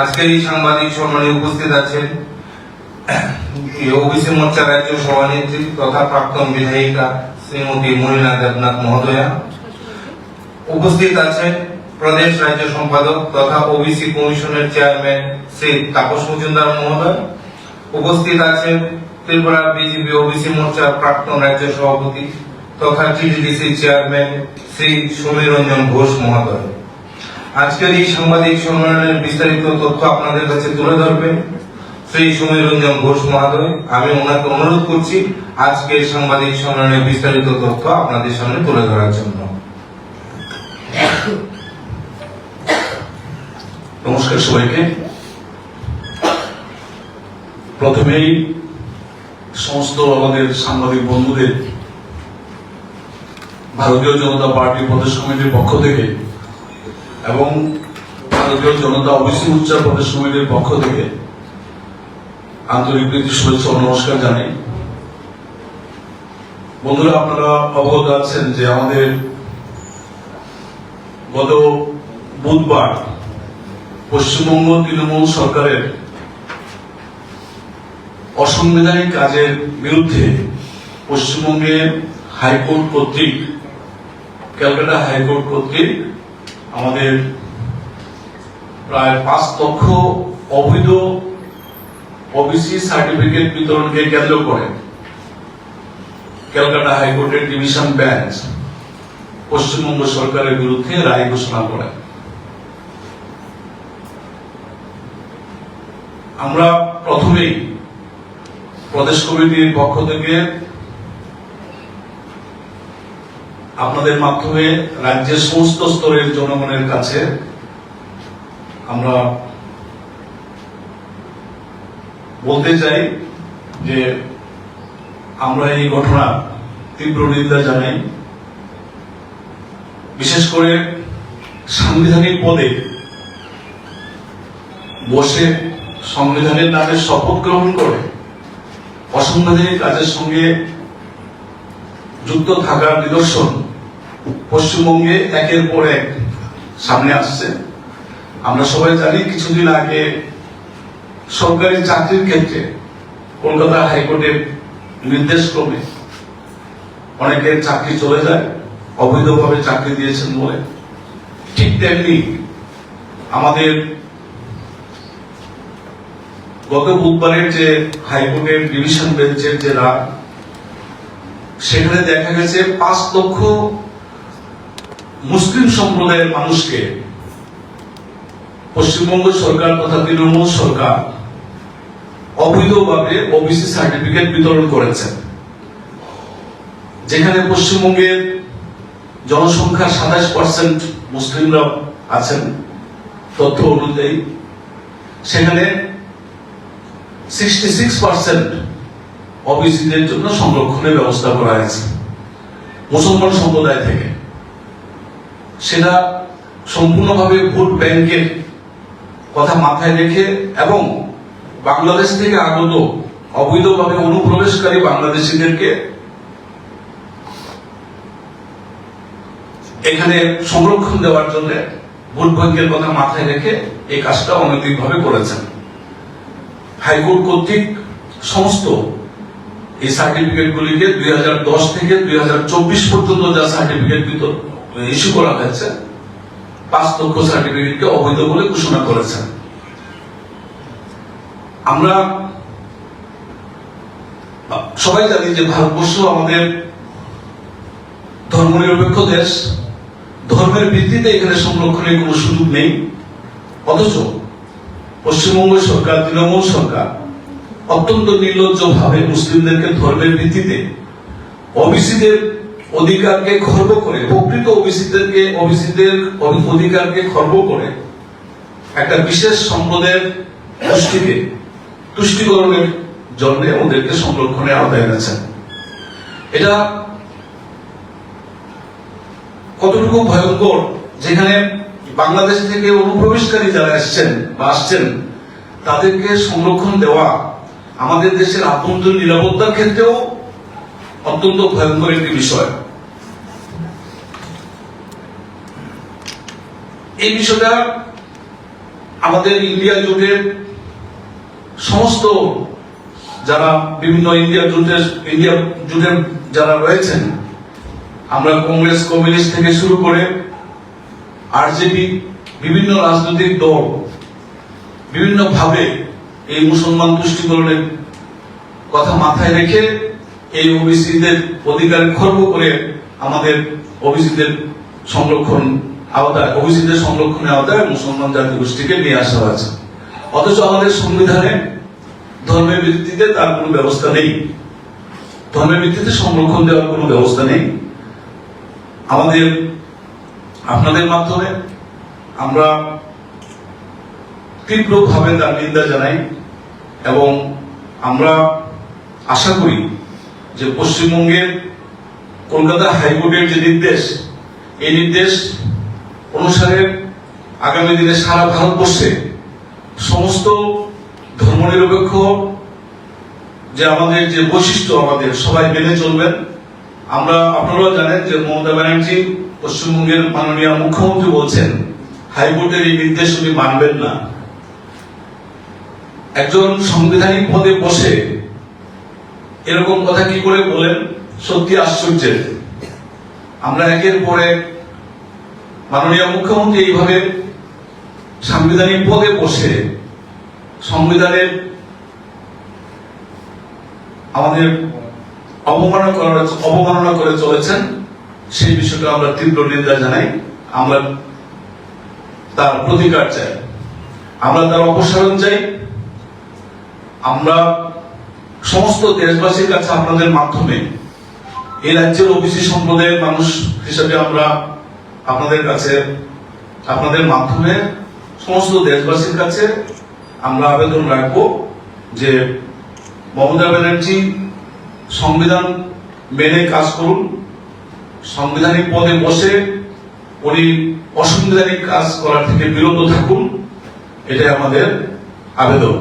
আজকের এই সাংবাদিক সম্মেলনে উপস্থিত আছেন ওবিসি মোর্চা রাজ্য সভানেত্রী তথা প্রাক্তন বিধায়িকা শ্রীমতী মনিলা দেবনাথ মহোদয়া। উপস্থিত আছেন প্রদেশ রাজ্য সম্পাদক তথা ওবিসি কমিশনের চেয়ারম্যান শ্রী তাপস মজুমদার মহোদয়। উপস্থিত আছেন ত্রিপুরা বিজেপি ওবিসি মোর্চার প্রাক্তন রাজ্য সভাপতি তথা টিডিডিসি চেয়ারম্যান শ্রী সমীর রঞ্জন ঘোষ মহোদয়। আজকের এই সাংবাদিক সম্মেলনের বিস্তারিত তথ্য আপনাদের কাছে তুলে ধরবেন শ্রী সমীর রঞ্জন ঘোষ মহোদয়। আমি ওনাকে অনুরোধ করছি আজকের সাংবাদিক সম্মেলনের বিস্তারিত তথ্য আপনাদের সামনে তুলে ধরার জন্য। নমস্কার সবাইকে। প্রথমেই সমস্ত আমাদের সাংবাদিক বন্ধুদের ভারতীয় জনতা পার্টি প্রদেশ কমিটির পক্ষ থেকে এবং ভারতীয় জনতা ওবিসি মোর্চা প্রদেশ কমিটির পক্ষ থেকে আন্তরিক প্রীতি, শুভেচ্ছা নমস্কার জানাই। বন্ধুরা, আপনারা অবগত আছেন যে আমাদের গত বুধবার পশ্চিমবঙ্গ তৃণমূল সরকারের অসাংবিধানিক কাজের বিরুদ্ধে পশ্চিমবঙ্গে হাইকোর্ট কর্তৃক, ক্যালকাটা হাইকোর্ট কর্তৃক আমাদের প্রায় পাঁচ লক্ষ অবৈধ ওবিসি সার্টিফিকেট বিতরণকে কেন্দ্র করে ক্যালকাটা হাইকোর্টের ডিভিশন বেঞ্চ পশ্চিমবঙ্গ সরকারের বিরুদ্ধে রায় ঘোষণা করে। আমরা প্রথমেই প্রদেশ কমিটির পক্ষ থেকে আপনাদের মাধ্যমে রাজ্যের সমস্ত স্তরের জনগণের কাছে আমরা বলতে চাই যে আমরা এই ঘটনা তীব্র নিন্দা জানাই। বিশেষ করে সাংবিধানিক পদে বসে সংবিধানের নামে শপথ গ্রহণ করে অসাংবিধানিক কাজের সঙ্গে যুক্ত থাকার নিদর্শন পশ্চিমবঙ্গে একের পর এক সামনে আসছে। আমরা সবাই জানি কিছুদিন আগে সরকারি চাকরির ক্ষেত্রে কলকাতা হাইকোর্টের নির্দেশ ক্রমে অনেকের চাকরি চলে যায়, অবৈধভাবে চাকরি দিয়েছেন বলে। ঠিক তেমনি আমাদের গত বুধবারের যে হাইকোর্টের ডিভিশন বেঞ্চের যে রায়, সেখানে দেখা গেছে পাঁচ লক্ষ মুসলিম সম্প্রদায়ের মানুষকে পশ্চিমবঙ্গ সরকার তথা তৃণমূল সরকার অবৈধভাবে ওবিসি সার্টিফিকেট বিতরণ করেছেন, যেখানে পশ্চিমবঙ্গের জনসংখ্যার সাতাশ পার্সেন্ট মুসলিমরা আছেন তথ্য অনুযায়ী, সেখানে সিক্সটি সিক্স পার্সেন্ট অবিসিদের জন্য সংরক্ষণের ব্যবস্থা করা হয়েছে মুসলমান সম্প্রদায় থেকে। সেটা সম্পূর্ণভাবে ভোট ব্যাংকের কথা মাথায় রেখে এবং বাংলাদেশ থেকে আগত অবৈধভাবে অনুপ্রবেশকারী বাংলাদেশিদেরকে এখানে সংরক্ষণ দেওয়ার জন্য ভোট ব্যাংকের কথা মাথায় রেখে এই কাজটা অনৈতিকভাবে করেছেন। হাইকোর্ট কর্তৃক সমস্ত এই সার্টিফিকেট গুলিকে দুই থেকে দুই হাজার চব্বিশ পর্যন্ত যা সার্টিফিকেট ইস্যু করা হয়েছে। পাঁচ লক্ষ সার্টিফিকেটকে অবৈধ বলে ঘোষণা করেছেন আমরা সবাই জানি যে ভারতবর্ষ আমাদের ধর্মনিরপেক্ষ দেশ। ধর্মের ভিত্তিতে এখানে সংরক্ষণের কোনো সুযোগ নেই। অথচ পশ্চিমবঙ্গ সরকার, তৃণমূল সরকার অত্যন্ত নির্লজ্জ ভাবে মুসলিমদেরকে ধর্মের ভিত্তিতে ওবিসিদের অধিকারকে খর্ব করে, প্রকৃত ওবিসিদেরকে ওবিসিদের অধিকারকে খর্ব করে একটা বিশেষ সম্পদের গোষ্ঠীকে তুষ্টিকরণের জন্য ওদেরকে সংরক্ষণের আওতায় এনেছেন এটা কতটুকু ভয়ঙ্কর, যেখানে বাংলাদেশ থেকে অনুপ্রবেশকারী যারা এসছেন বা আসছেন, তাদেরকে সংরক্ষণ দেওয়া আমাদের দেশের আভ্যন্তরীণ নিরাপত্তার ক্ষেত্রেও অত্যন্ত ভয়ঙ্কর একটি বিষয়। এই বিষয়টা আমাদের ইন্ডিয়া জোটের সমস্ত যারা বিভিন্ন ইন্ডিয়া জোটের ইন্ডিয়া জোটের যারা রয়েছেন, আমরা কংগ্রেস, কমিউনিস্ট থেকে শুরু করে আরজেপি, বিভিন্ন রাজনৈতিক দল বিভিন্ন ভাবে এই মুসলমান তুষ্টিকরণের কথা মাথায় রেখে এই ওবিসিদের অধিকার খর্ব করে আমাদের ওবিসিদের সংরক্ষণ আওতায় ওবিসিদের সংরক্ষণের আওতায় মুসলমান জাতি গোষ্ঠীকে নিয়ে আসা হয়েছে। অথচ আমাদের সংবিধানে ধর্মের ভিত্তিতে তার কোনো ব্যবস্থা নেই। ধর্মের ভিত্তিতে সংরক্ষণ দেওয়ার কোনো ব্যবস্থা নেই। আমাদের, আপনাদের মাধ্যমে আমরা তীব্রভাবে তার নিন্দা জানাই এবং আমরা আশা করি যে পশ্চিমবঙ্গের কলকাতা হাইকোর্টের যে নির্দেশ, এই নির্দেশ অনুসারে আগামী দিনে সারা ভারতবর্ষে সমস্ত ধর্মনিরপেক্ষ যে আমাদের যে বৈশিষ্ট্য আমাদের সবাই মেনে চলবেন। আমরা আপনারাও জানেন যে মমতা ব্যানার্জি পশ্চিমবঙ্গের মাননীয় মুখ্যমন্ত্রী বলছেন হাইকোর্টের এই নির্দেশ উনি মানবেন না। একজন সাংবিধানিক পদে বসে এরকম কথা কি করে বলেন? সত্যি আশ্চর্যের। আমরা একের পর এক মাননীয় মুখ্যমন্ত্রী এইভাবে সাংবিধানিক পদে বসে সংবিধানের আমাদের অবমাননা করার অবমাননা করে চলেছেন, সেই বিষয়টা আমরা তীব্র নিন্দা জানাই। আমরা তার প্রতিকার চাই। আমরা তার অপসারণ চাই। আমরা সমস্ত দেশবাসীর কাছে আপনাদের মাধ্যমে এই রাজ্যের ওবিসি সম্প্রদায়ের মানুষ হিসেবে আমরা আপনাদের কাছে, আপনাদের মাধ্যমে সমস্ত দেশবাসীর কাছে আমরা আবেদন রাখব যে মমতা ব্যানার্জি সংবিধান মেনে কাজ করুন। সাংবিধানিক পদে বসে উনি অসাংবিধানিক কাজ করার থেকে বিরত থাকুন। এটাই আমাদের আবেদন।